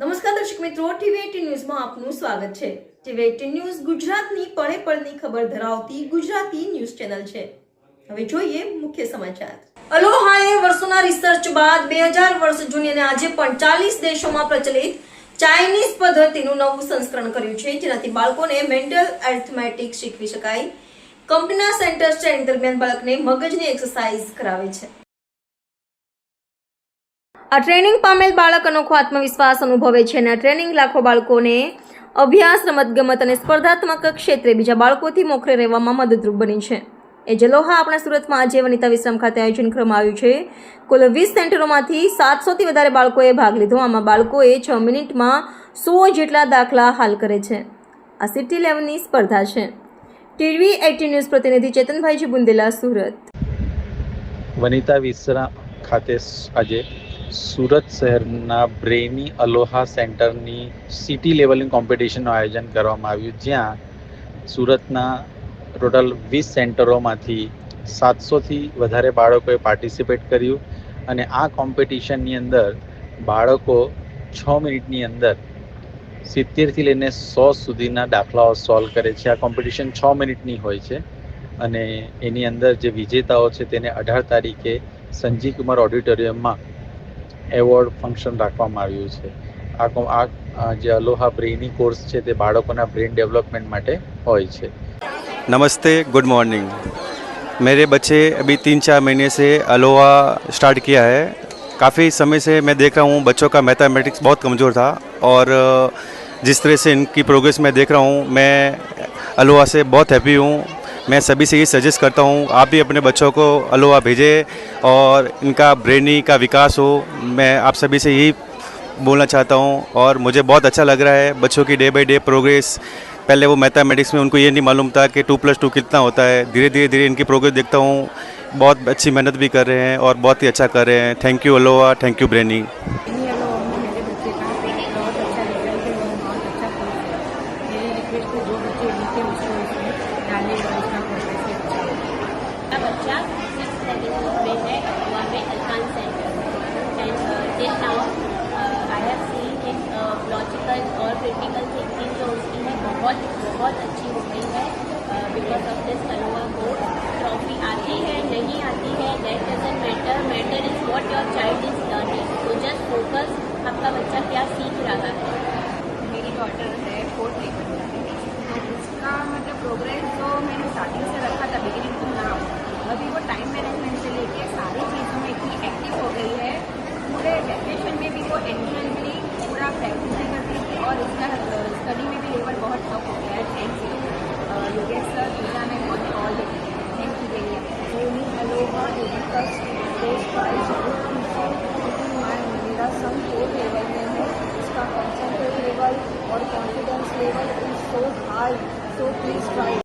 નમસ્કાર દર્શક મિત્રો, ટીવી ન્યૂઝમાં આપનું સ્વાગત છે. ટીવી એટીન ન્યૂઝ ગુજરાતની પળે પળની ખબર ધરાવતી ગુજરાતી ન્યૂઝ ચેનલ છે. હવે જોઈએ મુખ્ય સમાચાર. અલોહાએ વર્ષોના રિસર્ચ બાદ બે હજાર વર્ષ જૂની અને આજે પણ ચાલીસ દેશોમાં પ્રચલિત ચાઇનીઝ પદ્ધતિનું નવું સંસ્કરણ કર્યું છે, જેનાથી બાળકોને મેન્ટલ એર્થમેટિક્સ શીખવી શકાય. કંપનીના સેન્ટર સ્ટેન્ડ દરમિયાન બાળકને મગજની એક્સરસાઇઝ કરાવે છે. આ ટ્રેનિંગ પામેલ બાળક અનોખો આત્મવિશ્વાસ અનુભવે છે અને આ ટ્રેનિંગ લાખો બાળકોને અભ્યાસ, રમતગમત અને સ્પર્ધાત્મક ક્ષેત્રે બીજા બાળકોથી મોખરે રહેવામાં મદદરૂપ બની છે. એ જલોહા આપણા સુરતમાં આજે વનિતા વિશ્રામ ખાતે આયોજન કરવામાં આવ્યું છે. કુલ વીસ સેન્ટરોમાંથી સાતસોથી વધારે બાળકોએ ભાગ લીધો. આમાં બાળકોએ છ મિનિટમાં સો જેટલા દાખલા હાલ કરે છે. આ સિટી લેવલની સ્પર્ધા છે. ટીવી એટી ન્યૂઝ પ્રતિનિધિ ચેતનભાઈજી બુંદેલા, સુરત. વનિતા વિશ્રામ ખાતે આજે સુરત શહેરના બ્રેની અલોહા સેન્ટરની સિટી લેવલની કોમ્પિટિશનનું આયોજન કરવામાં આવ્યું, જ્યાં સુરતના ટોટલ વીસ સેન્ટરોમાંથી સાતસોથી વધારે બાળકોએ પાર્ટિસિપેટ કર્યું અને આ કોમ્પિટિશનની અંદર બાળકો છ મિનિટની અંદર સિત્તેરથી લઈને સો સુધીના દાખલાઓ સોલ્વ કરે છે. આ કોમ્પિટિશન છ મિનિટની હોય છે અને એની અંદર જે વિજેતાઓ છે તેને અઢાર તારીખે સંજીવ કુમાર ઓડિટોરિયમમાં એવોર્ડ ફંક્શન રાખવામાં આવ્યું છે આ કો- આ આ જે અલોહા બ્રેની કોર્સ છે તે બાળકોના બ્રેન ડેવલપમેન્ટ માટે હોય છે नमस्ते गुड मॉर्निंग मेरे बच्चे अभी तीन चार महीने से अलोहा स्टार्ट किया है काफ़ी समय से मैं देख रहा हूँ बच्चों का मैथमेटिक्स बहुत कमज़ोर था और अ, जिस तरह से इनकी प्रोग्रेस मैं देख रहा हूँ मैं अलोहा से बहुत हैप्पी हूँ मैं सभी से ये सजेस्ट करता हूँ, आप भी अपने बच्चों को अलोवा भेजें और इनका ब्रेनी का विकास हो। मैं आप सभी से यही बोलना चाहता हूँ और मुझे बहुत अच्छा लग रहा है बच्चों की डे बाई डे प्रोग्रेस पहले वो मैथमेटिक्स में उनको ये नहीं मालूम था कि टू प्लस टू कितना होता है। धीरे धीरे धीरे इनकी प्रोग्रेस देखता हूँ। बहुत अच्छी मेहनत भी कर रहे हैं और बहुत ही अच्छा कर रहे हैं। थैंक यू अलोवा थैंक यू ब्रेनी नहीं हेलो में मेरे बच्चे का बहुत अच्छा रिज़ल्ट है और बहुत अच्छा कोर्स है पे जो बच्चे लिखे उसको उसमें डालने का उसका प्रोसेस है अच्छा मेरा बच्चा में है सेंटर एंड नाउ लॉजिकल और क्रिटिकल थिंकिंग जो उसकी है, बहुत बहुत अच्छी हो गई है बिकॉज़ ऑफ़ दिस कलोआ